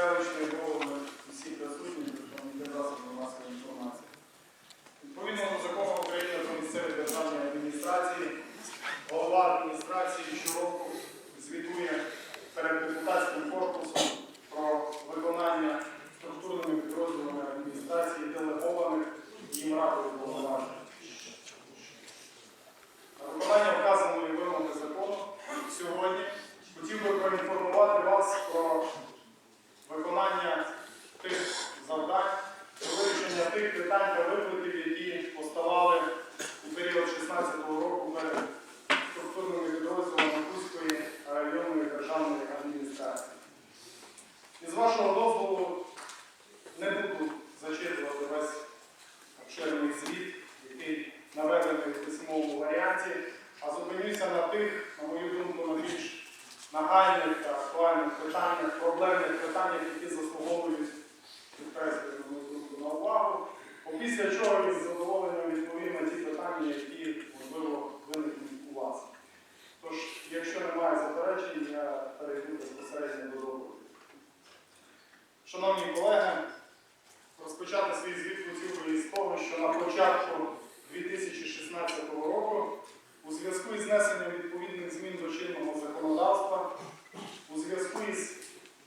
селищної голови, усі присутні, представники засобів масової інформації. Відповідно до закону України про місцеві державні адміністрації, голова адміністрації щороку звітує перед депутатським корпусом про виконання структурними підрозділами адміністрації делегованих їм радою повноважень. На виконання вказаної вимоги закону сьогодні хотів би проінформувати вас про виконання тих завдань, про вирішення тих питань та викликів, які поставали у період 16 року перед структурними підрозділами Кузької районної державної адміністрації. І з вашого дозволу не буду зачитувати весь обширний звіт, який наведений в письмовому варіанті, а зупинюся на тих, на мою думку, на більш нагальних та актуальних питаннях, проблемних питаннях, які заслуговують на увагу. Після чого із задоволенням відповім на ті питання, які, можливо, виникнуть у вас. Тож, якщо немає заперечень, я перейду безпосередньо до доповіді. Шановні колеги, розпочати свій звіт хотів би із того, що на початку 2016 року у зв'язку із внесенням відповідних змін до чинного законодавства, у зв'язку із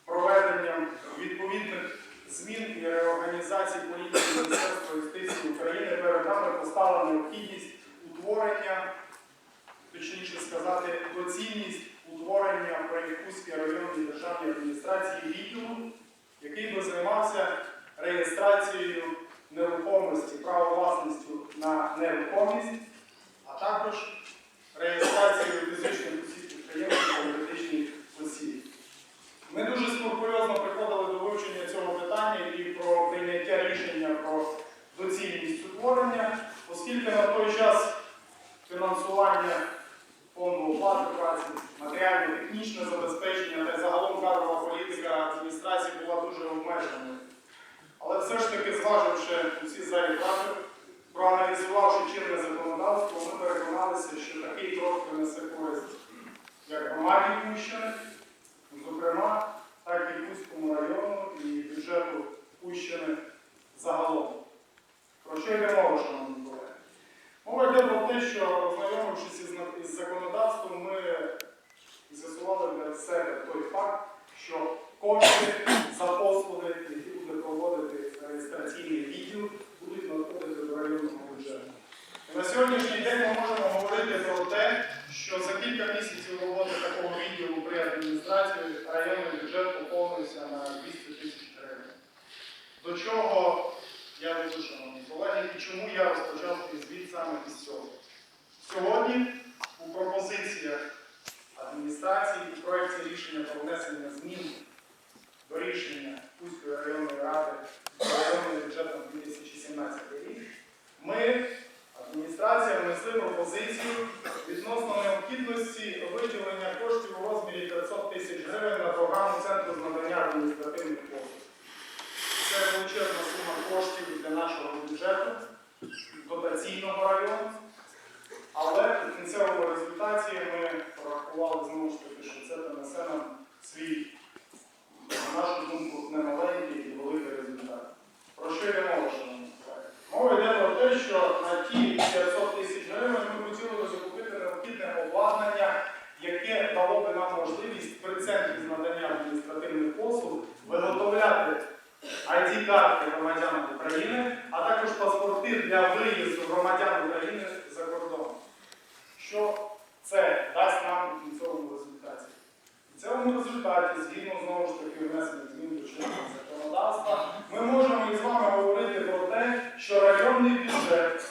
проведенням відповідних змін і реорганізації політики Міністерства юстиції України перед нами постала необхідність утворення, точніше сказати, доцільність утворення при Кузькій районній державній адміністрації відділу, який би займався реєстрацією нерухомості, право власністю на нерухомість, а також реєстрацією фізичних осіб підприємств та юридичних осіб. Ми дуже скрупульозно приходили до вивчення цього питання і про прийняття рішення про доцільність утворення, оскільки на той час фінансування фонду оплати праці, матеріально-технічне забезпечення та загалом кадрова політика адміністрації була дуже обмеженою. Але все ж таки, зваживши усі за і проти, проаналізувавши чинне законодавство, ми переконалися, що такий крок принесе користь як громаді Кущини, зокрема, так і Кузькому району і бюджету Кущини загалом. Про що йде мова, шановні колеги? Мова йде про те, що ознайомившись із законодавством, ми з'ясували для себе той факт, що кошти за послуги, які буде проводити реєстраційний відділ, будуть надходити до районного бюджету. І на сьогоднішній день ми можемо говорити про те, що за кілька місяців роботи такого відділу при адміністрації районний бюджет поповнився на 200 тисяч гривень. До чого я веду, шановні колеги, і чому я розпочав цей звіт саме із цього? Сьогодні у пропозиціях адміністрації у проєкті рішення про внесення змін до рішення Кузької районної ради про районний бюджет на 2017 рік, ми, адміністрація, внесли пропозицію відносно необхідності виділення коштів у розмірі 500 тисяч гривень на програму Центру з надання адміністративних послуг. Це величезна сума коштів для нашого бюджету, дотаційного району. Але в кінцевому результаті ми порахували знову ж таки, що це принесе нам свій, на нашу думку, немаленький і великий результат. Про що йде мова, шановні колеги? Мова йде про те, що на ті 500 тисяч гривень ми хотіли би закупити необхідне обладнання, яке дало би нам можливість при центрі з надання адміністративних послуг виготовляти ID-картки громадян України, а також паспорти для виїзду громадян України за кордон. Що це дасть нам у кінцевому результаті? В цьому результаті, згідно знову ж таки внесення змін до чинного законодавства, ми можемо із вами говорити про те, що районний бюджет,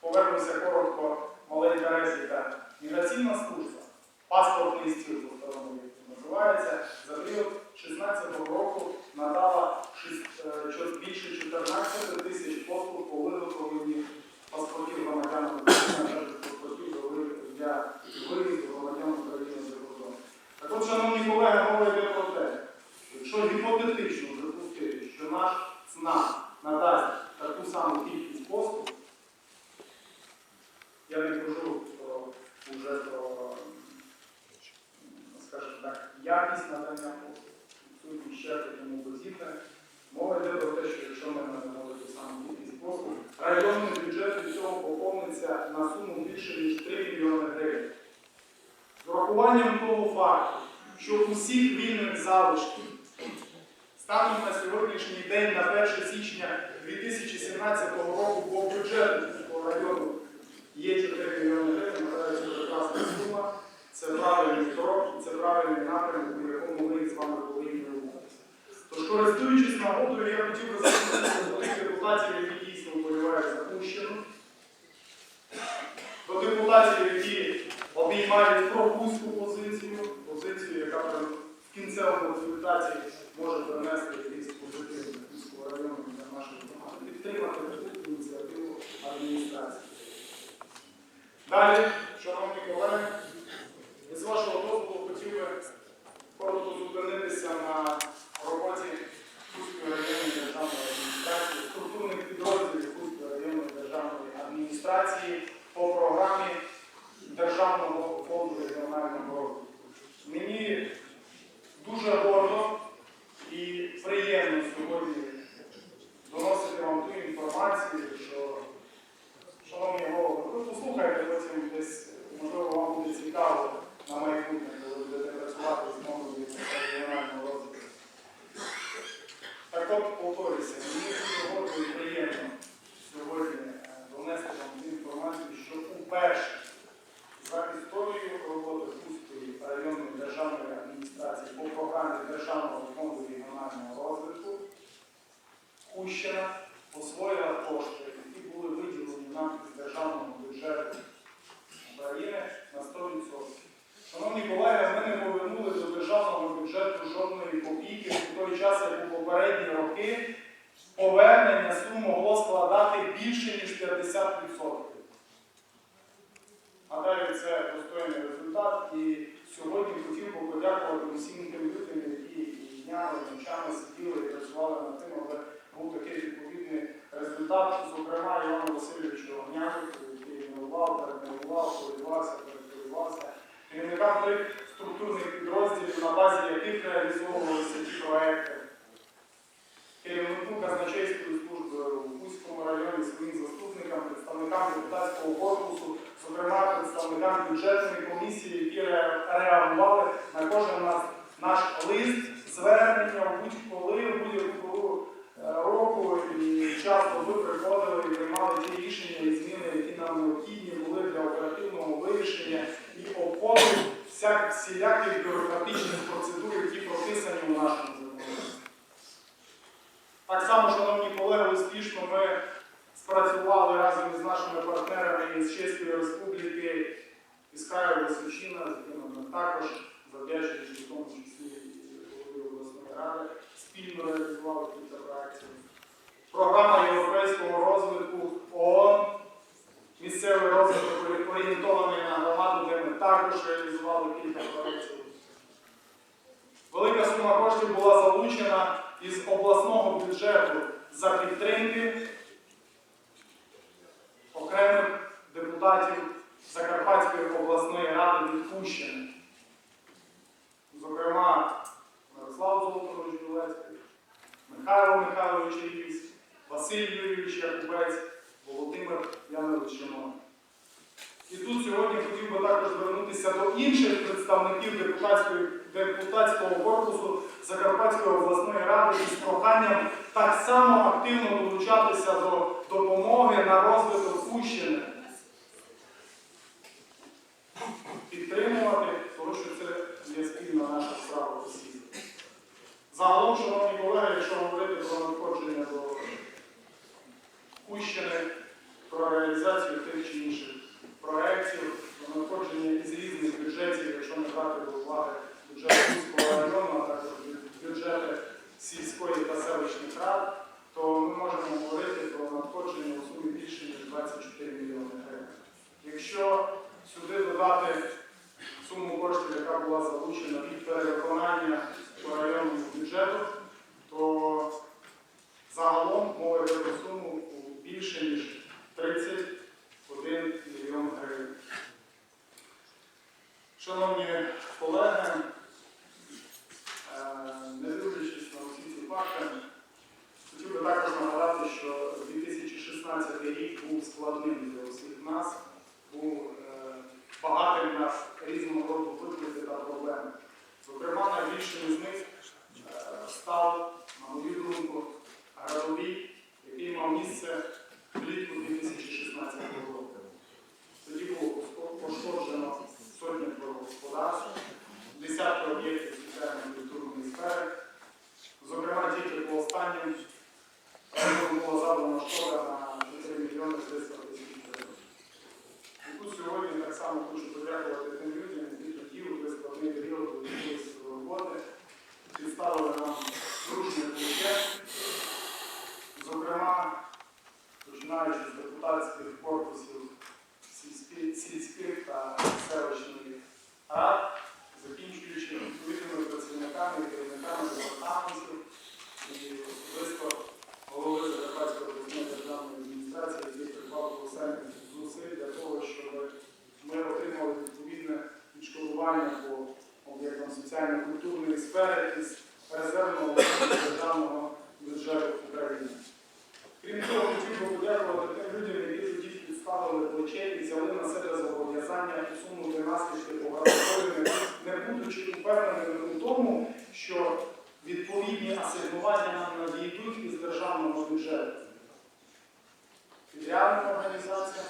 повернуся коротко, маленька резика, міграційна служба, паспортний стіл, по-старому як це називається, за період 16 року надала шість- е, чо- більше 14 тисяч послуг по виготовленні паспортів громадян України, а також паспортів для ви- для виїзду громадян України за кордон. Так от, шановні колеги, мова йде про те, якщо гіпотетично припустити, що наш ЦНАП надасть таку саму кількість послуг, я не кажу про вже про, м, скажімо так, якість надання послуг. Суть квітне. Мова йде про те, що якщо ми надамо ту саму кількість послуг, районний бюджет від цього поповниться на суму більше ніж 3 мільйони гривень. З урахуванням того факту, що усіх вільних залишків станом на сьогоднішній день, на 1 січня 2017 року, по бюджету цього району є 4 мільйони гривень, вважаю, це прекрасна сума, це правильний крок, і це правильний напрямок, у якому ми з вами повинні рухатися. Тож, користуючись нагодою, я хотів би звернутися до тих депутатів, які дійсно вболівають за Пущину, до депутатів, які обіймають пропуску позицію, позицію, яка в кінцевому результаті може принести якийсь позитив Київського району для нашої громади, підтримати таку ініціативу адміністрації. Далі, шановні колеги, з вашого дозволу хотів би коротко зупинитися на роботі Кузької районної державної адміністрації, структурних підрозділів Кузької районної державної адміністрації по програмі Державного фонду регіонального розвитку. Мені дуже гордо і приємно сьогодні доносити вам ту інформацію, що, шановні голови, ви послухайте потім десь, можливо, вам буде цікаво на майбутнє, коли будете працювати з мовою регіонального розвитку. От повторюся, мені дуже і приємно сьогодні е, донести вам інформацію, що уперше за історію роботи Кузької районної державної адміністрації по програмі Державного фонду регіонального розвитку Кущина освоїла кошти, які були виділені нам із державного бюджету України на 100%. Шановні колеги, ми не повернули до державного бюджету жодної той час, як у попередні роки повернення сум могло складати більше ніж 50%. Гадаю, це достойний результат. І сьогодні хотів би подякувати усім тим людям, які і днями, ночами сиділи і працювали над тим, аби був такий відповідний результат. Зокрема, Івану Васильовичу Огнянику, який інновував, передмовував, полювався, передполювався. Керівникам тих структурних підрозділів, на базі яких реалізовувалися ті проекти. Керівнику казначейської служби у Бузькому районі своїм заступникам, представникам депутатського корпусу, зокрема представникам бюджетної комісії, які реагували на кожен наш, лист, звернення будь-коли, будь-яку е, року. І часто ви приходили і приймали ті рішення і зміни, які нам необхідні були для оперативного вирішення всіляких бюрократичних процедур, які прописані у нашому законодавстві. Так само, шановні колеги, успішно ми спрацювали разом із нашими партнерами із Чеської Республіки, із краю Височина, також, завдячуючи тому числі і голові обласної ради, спільно реалізували кілька проєктів. Програма європейського розвитку ООН, місцевий розвиток орієнтований на громаду, де ми також реалізували кілька проєктів. Велика сума коштів була залучена із обласного бюджету за підтримки окремих депутатів Закарпатської обласної ради відпущених. Зокрема, Мирослав Золотович Білецький, Михайло Михайлович Ріс, Василь Юрійович Якубець, Володимир Янович Шимон. І тут сьогодні хотів би також звернутися до інших представників депутатської, депутатського корпусу Закарпатської обласної ради із проханням так само активно долучатися до допомоги на розвиток Кущини. Підтримувати, тому що це є спільна наша справа усіх. Загалом, шановні колеги, якщо говорити про надходження до Кущини, про реалізацію тих чи інших проєктів, про надходження із різних бюджетів, якщо не брати до уваги бюджет Кузького району, а також бюджети сільської та селищних рад, то ми можемо говорити про надходження у сумі більше ніж 24 мільйони гривень. Якщо сюди додати суму коштів, яка була залучена від перевиконання по районному бюджету, то загалом мова йде про суму більше ніж 1 мільйон гривень. Шановні колеги, е, не дивлячись на усі ці факти, хотів би також нагадати, що 2016 рік був складним для усіх нас, був е, багатим нас різного роду виклики та проблеми. Зокрема, найбільшим з них е, став, на мою думку, градовій, який мав місце. обслужено сотні господарств, десятки об'єктів соціальної культурної сфери. Зокрема, тільки по останнім було задано шкода на 4 мільйони 300 тисяч гривень. І тут сьогодні так само хочу подякувати тим людям, які хотіли при складний період долучилися до роботи, підставили нам дружний бюджет. Зокрема, починаючи з депутатських корпусів. соціально-культурної сфери із резервного державного бюджету України. Крім того, хотів би подякувати тим людям, які тоді підставили плече і взяли на себе зобов'язання усунути наслідки поганої, не будучи упевненими у тому, що відповідні асигнування нам надійдуть із державного бюджету. Філіальна організація,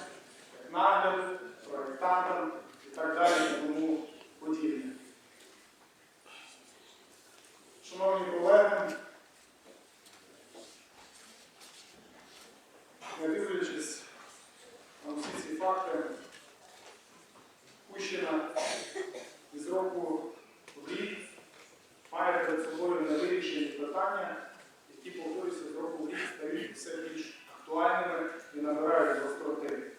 нагляд, проєктантам і так далі, тому подібне. Шановні колеги, не дивлячись на всі ці факти, Кущина із року в рік має перед собою невирішені питання, які повторюються з року в рік стають все більш актуальними і набирають гостроти.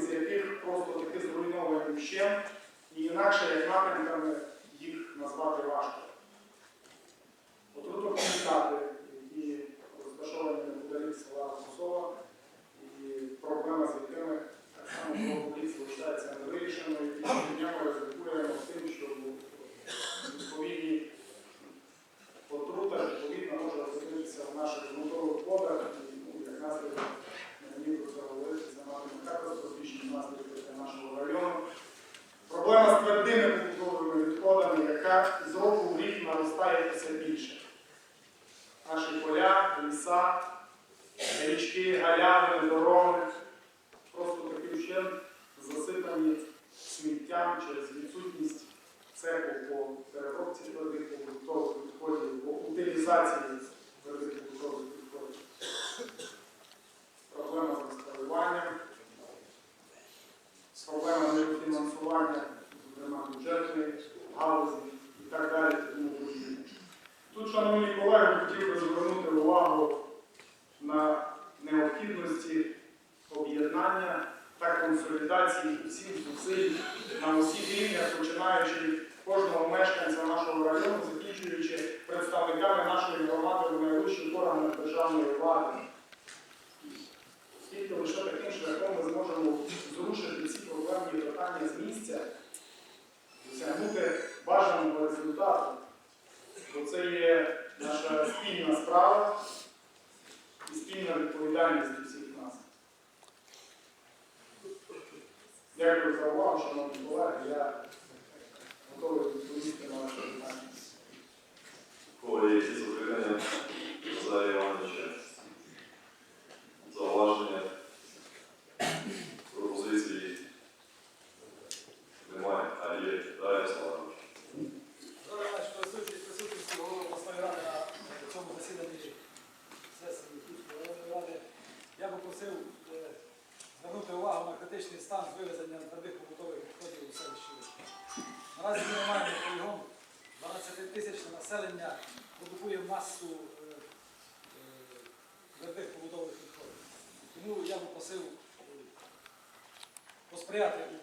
з яких просто таки зруйновує вщент і інакше як напрямками цивілізації. увагу, шановні колеги, я готовий відповісти на ваше питання. Ой, є запитання Назарія Івановича. Fíjate,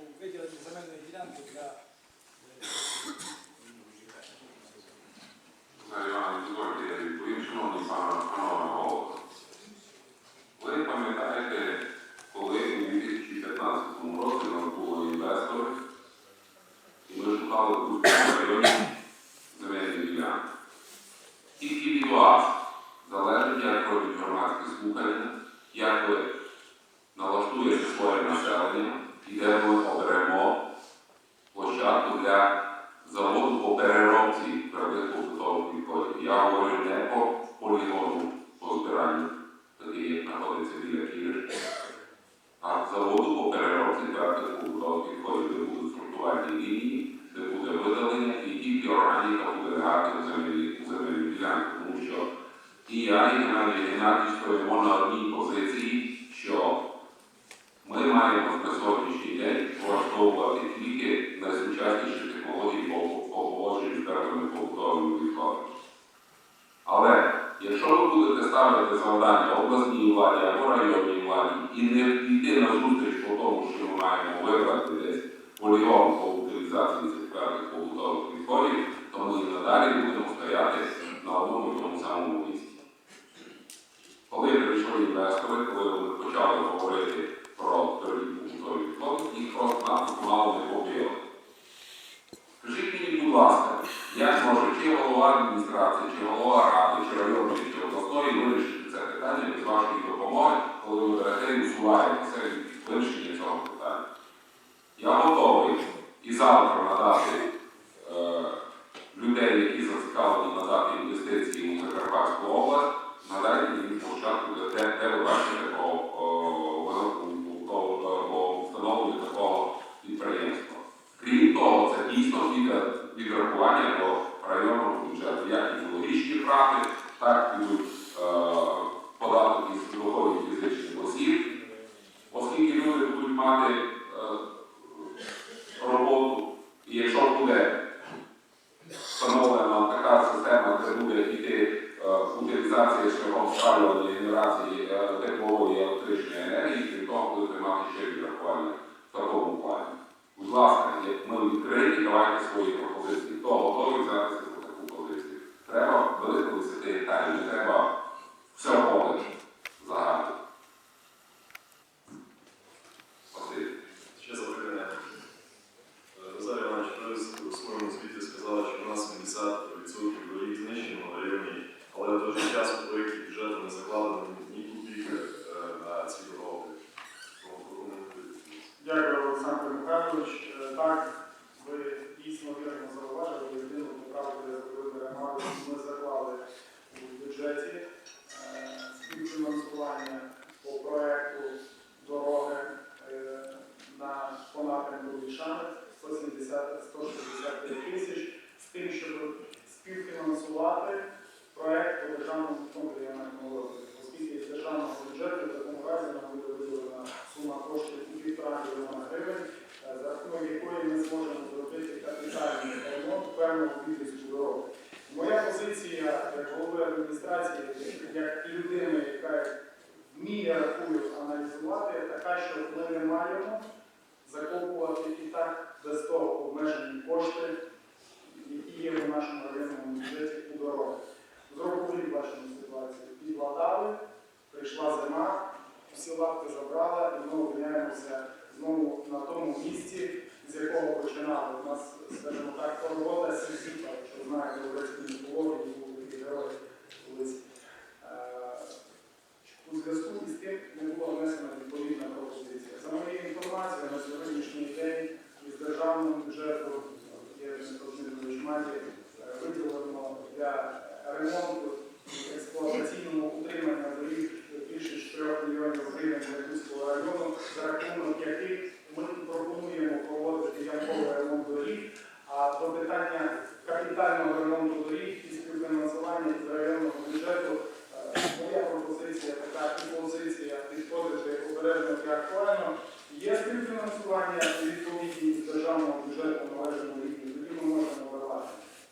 якщо ви будете ставити завдання обласній владі або районній владі і не йти на зустріч по тому, що ми маємо вибрати десь полігон по утилізації цих певних побутових відходів, то ми і надалі будемо стояти на одному і тому самому місці. Коли прийшли інвестори, коли вони почали говорити про торгівлю побутові відходи, їх просто мало не побили. Скажіть мені, будь ласка, як може чи голова адміністрації, чи голова ради, чи районної, чи обласної вирішити це питання без вашої допомоги, коли ви берете і усуваєтеся від вирішення цього питання? Я готовий і завтра надати е, людей, які зацікавлені надати інвестиції у Закарпатську область, надайте мені площадку, де, де, ви бачите по, о, виготовленню того, по встановленню такого підприємства. Крім того, це дійсно відрахування до районного бюджету, як і екологічні втрати, так і е, податок із доходів фізичних осіб, оскільки люди будуть мати е, роботу, і якщо буде встановлена така система, де буде йти е, утилізація шляхом спалювання генерації е, теплової електричної енергії, крім того, будете мати ще відрахування в такому плані. Будь ласка, ми Україні давайте свої пропозиції. Хто готовий взятися за таку позицію? Треба велико 10 гектарів, не треба все поле загальне. Спасибі. Ще запитання. Е, Назар Іванович, ви у своєму звіті сказали, що у нас 70% доріг знищено в районі, але в той же час у проєкті бюджету не закладено ні копійки е, на ці дороги. Тому прокоментуйте. Дякую, Олександр Михайлович. Капітальний ремонт певного відрізку дороги. Моя позиція як голови адміністрації, як людини, яка вміє рахую аналізувати, така, що ми не маємо закопувати і так без того обмежені кошти, які є в нашому районному бюджеті у дороги. Зробили бачимо ситуацію. Підладали, прийшла зима, всі лапки забрала, і ми опиняємося знову на тому місці, з якого починали. У нас, скажімо так, робота сільська, що знаєте, в Олецькій міфології був такий герой колись. Е, У зв'язку із тим не була внесена відповідна пропозиція. За моєю інформацією, на сьогоднішній день із державного бюджету є Дмитрович Маті виділено для ремонту експлуатаційного утримання доріг більше 4 мільйонів гривень для Київського району, за рахунок яких ми пропонуємо проводити ямковий ремонт доріг, а до питання капітального ремонту доріг і співфінансування з районного бюджету е, моя пропозиція така і позиція підходити обережно і актуально. Є співфінансування відповідні з державного бюджету належному рівні, тоді ми можемо виливати.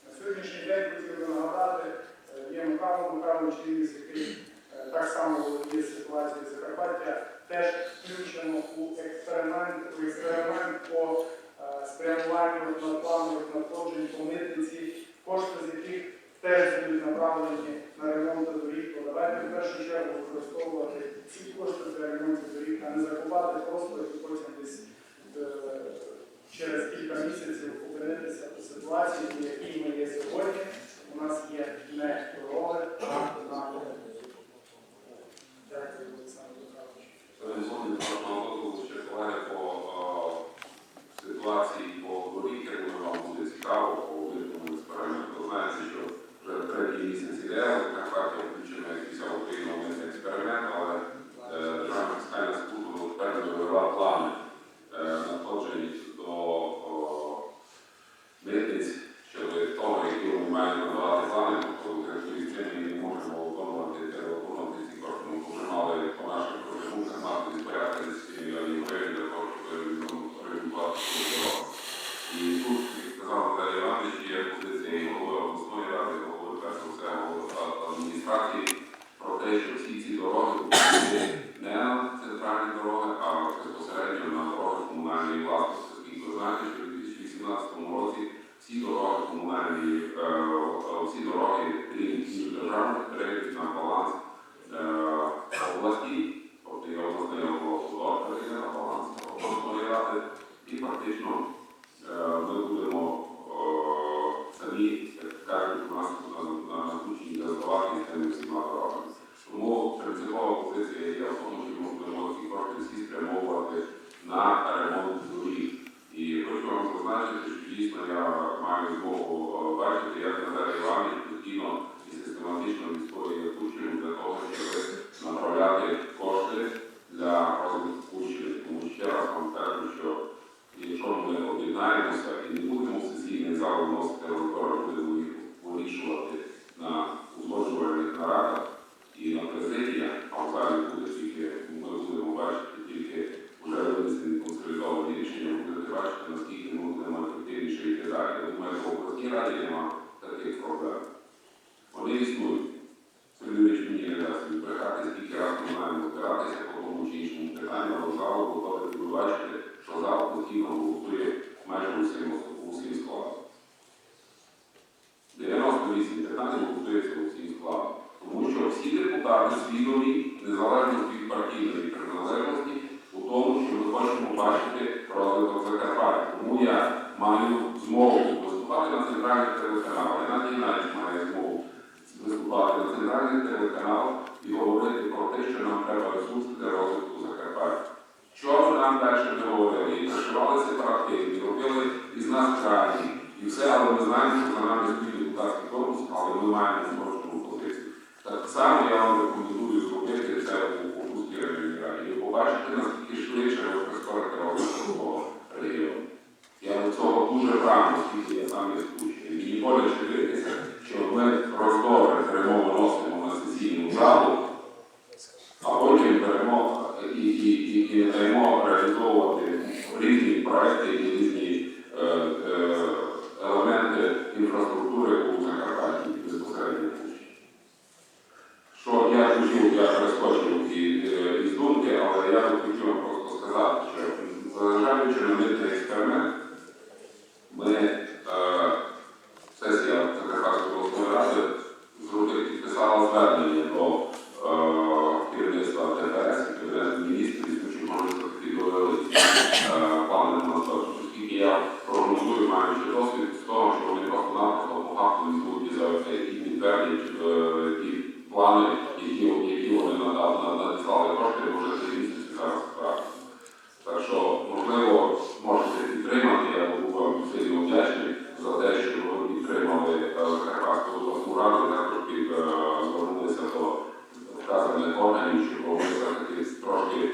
На сьогоднішній день хотів би нагадати, е, є Михайло Михайлович Лівіс, який е, так само володіє ситуацією Закарпаття, теж включено у експеримент, у експеримент по е, спрямуванню надпланових надходжень по митниці, кошти з яких теж будуть направлені на ремонт доріг. Давайте в першу чергу використовувати ці кошти для ремонту доріг, а не закупати просто і потім десь е, через кілька місяців опинитися у ситуації, в якій ми є сьогодні. У нас є не дороги, а на Дякую, Згодом кожного року колеги по по доріг, експерименту. Знаєте, що вже третій місяць іде, на карті включено як вся Україна експеримент, але е, Державна фіскальна служба впевнено вивела плани е, всі дороги комунальні, е, е, всі дороги, крім державних, перейдуть на баланс е, області. Тобто є обласний облгосудар перейде на баланс обласної ради і фактично ми будемо самі, як кажуть, у нас на наступній розвивати цими всіма дорогами. Тому принципова позиція є в тому, що ми будемо ці кошти всі спрямовувати на свідомі, незалежно від партійної приналежності, у тому, що ми хочемо бачити розвиток Закарпаття. Тому я маю змогу виступати на центральних телеканалах. Я Надій Геннадійович має змогу виступати на центральних телеканалах і говорити про те, що нам треба ресурси для розвитку Закарпаття. Що нам далі не говорили? І пришивали сепаратизм, і робили із нас крайні. І все, але ми знаємо, що за нами стоїть депутатський корпус, але ми маємо зможну позицію. Так само я вам рекомендую зробити це у Куркутській районній раді. Ви побачите, наскільки швидше ви прискорите розвиток свого регіону. Я до цього дуже прагну, оскільки я сам є скучний. Мені боляче дивитися, що ми роздори беремо, виносимо на сесійну залу, а потім беремо і, і, і, і даємо реалізовувати різні проекти і різні е, е, елементи інфраструктури у Закарпатті безпосередньо. Що я почув, я перескочив і, е, із думки, але я тут хотів вам просто сказати, що зважаючи на митний експеримент, ми е, сесія Закарпатської обласної ради зробила підписала звернення до е, керівництва ТПС і Кабінету міністрів, тому що може підготовили е, плани на наступне. Оскільки я прогнозую, маючи досвід з того, що вони просто-напросто по факту не будуть за ті підтвердять е, ті плани, які, які вони надали, надіслали кошти, вже три місяці зараз справді. Так що, можливо, можете підтримати, я буду вам сильно вдячний за те, що ви підтримали е, Закарпатську обласну раду, і також під, е, звернулися до вказаних органів, щоб вони все-таки трошки е,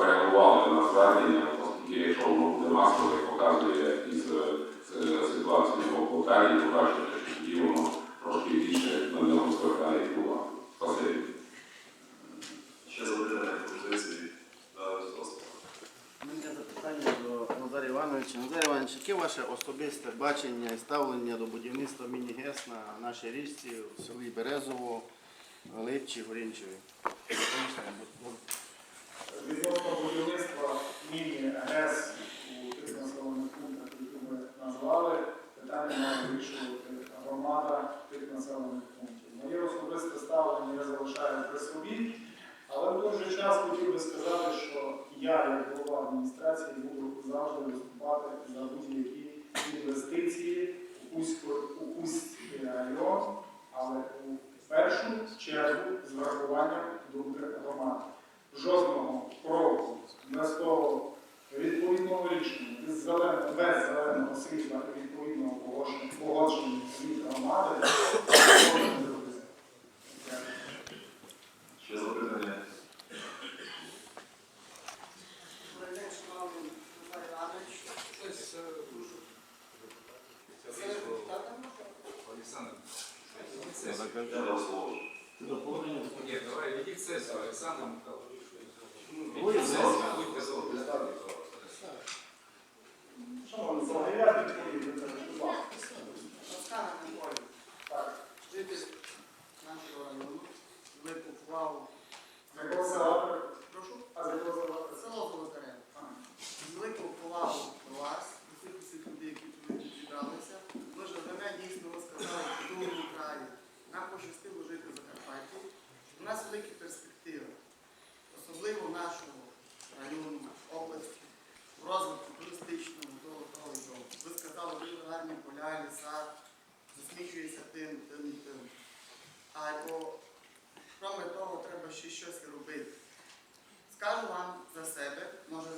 реагували на звернення, оскільки якщо воно буде масове, показує із е, ситуації в Болгарії, побачите, що тоді воно трошки більше на нього звертає увагу. Спасибі. Ще запитання пропозиції. Да, будь ласка. У мене запитання до Назарія Івановича. Назар Іванович, яке ваше особисте бачення і ставлення до будівництва міні-ГЕС на нашій річці в селі Березово, Липчі, Горінчеві? Відносно будівництва міні-ГЕС у тих населених пунктах, які ми назвали, питання має вирішувати громада тих населених пунктів. Моє особисте ставлення я залишаю при собі, але в той же час хотів би сказати, що я, як голова адміністрації, буду завжди виступати за будь-які інвестиції у Кузький район, але у першу чергу з врахуванням думки громади. Жодного кроку без того відповідного рішення, без зеленого, без зеленого світла відповідного погодження від громади ніколи не зробити. Дякую. Ще запитання. Добрий день, шановний Назар Іванович. Щось, е, Це депутатам можна? Олександр, Я дав слово. ні, давай ведіть сесію, Олександр Михайлович. Будь Ведіть сесію, будьте добрі. Шановні колеги, я відповідь на це, будь ласка. Оксана Анатолій, Так, житель нашого району, викупував з якого села? прошу, А з якого села? село Золотареве. А. З великого повагу до вас, до всіх усіх людей, які тут зібралися. Ми живемо дійсно ви сказали в чудовому краї. Нам пощастило жити в Закарпатті. У нас великі перспективи, особливо в нашому районі. бо кроме того треба ще щось робити. Скажу вам за себе, може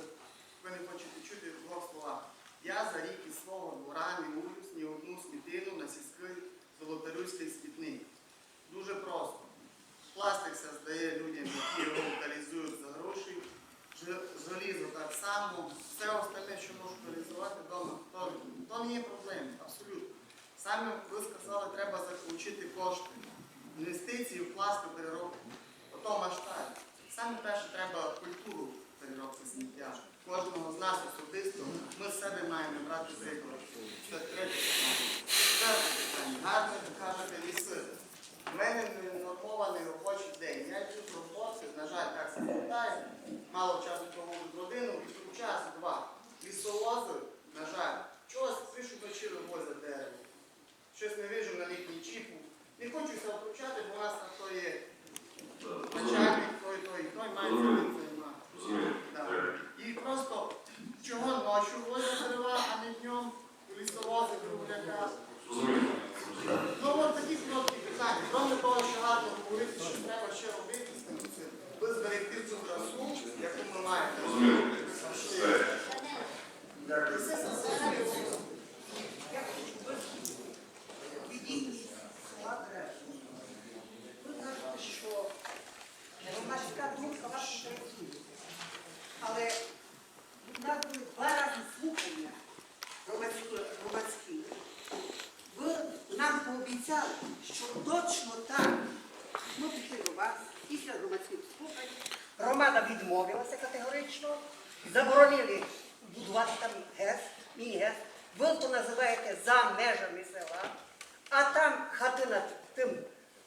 ви не хочете чути в двох словах. Я за рік із свого двора не вулюсь ні одну смітину на сільський золотарюський смітник. Дуже просто. Пластик все здає людям, які його утилізують за гроші. Желізо так само. Все остальне, що можуть реалізувати вдома, то, то не є проблема, абсолютно. Саме ви сказали, треба залучити кошти. Інвестиції в пластик Ото масштаб. Саме перше треба культуру переробки сміття. Кожного з нас особисто ми з себе маємо брати приклад. Це третє питання. Четверте питання. Гарно ви кажете ліси. У мене не нормований робочий день. Я йду роботи, на жаль, так вітає. Мало часу проводжу з родиною, і час два. Лісовози, на жаль, чогось пишуть вночі вивозять дерево. Щось не вижу на літній чіпу. Не хочу себе втручати, бо у нас на то є. Начальник, той, той, той має Розумію. Да. І просто чого ночі возять дерева, а не днем лісовози кругляка. Розумію. Ну от такі короткі питання. Кроме того, що гарно говорити, що треба ще робити з тим. Ви зберегти цю красу, яку ми маємо. Розумію. Ви кажете, що громадська думка вас інтересує. Але у нас були два рази слухання громадські. нам пообіцяли, що точно так. Ми пішли до вас після громадських слухань. Громада відмовилася категорично, заборонили будувати там ГЕС, міні-ГЕС. Ви то називаєте за межами села, а там хати над тим,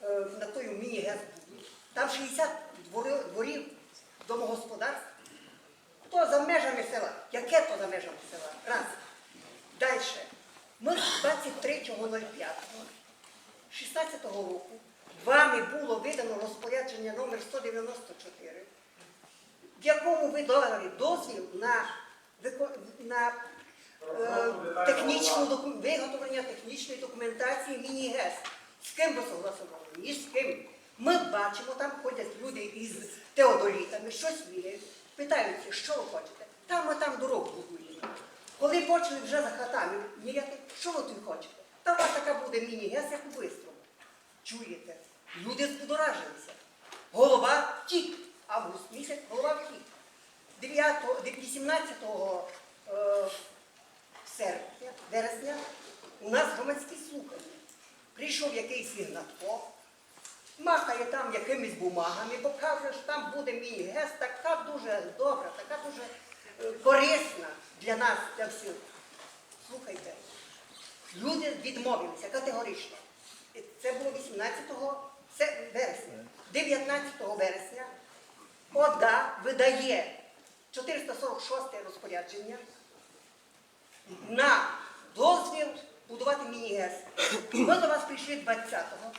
е, на тою міні-ГЕС будуть. Там 60 двори- дворів домогосподарств. То за межами села. Яке то за межами села? Раз. Далі. Ми 23.05 16 року вами було видано розпорядження номер 194, в якому ви дали дозвіл на, вико- на е, технічну доку- виготовлення технічної документації міні-ГЕС. З ким ви согласували? Ні з ким. Ми бачимо, там ходять люди із вірять, питаються, що ви хочете. Там ми там дорогу будуємо. Коли почали вже за хатами міряти, що ви тут хочете? Та у вас така буде міні-гес, як у. Чуєте? Люди збудоражилися. Голова втік. Август місяць голова втік. 18 е, серпня, вересня у нас громадські слухання. Прийшов якийсь Ігнатко, махає там якимись бумагами, бо каже, що там буде міні-гес, така дуже добра, така дуже е, корисна для нас, для всіх. Слухайте, люди відмовилися категорично. Це було 18 се- вересня. 19 вересня ОДА видає 446 розпорядження на дозвіл будувати міні-ГЕС. Ми до вас прийшли 20-го.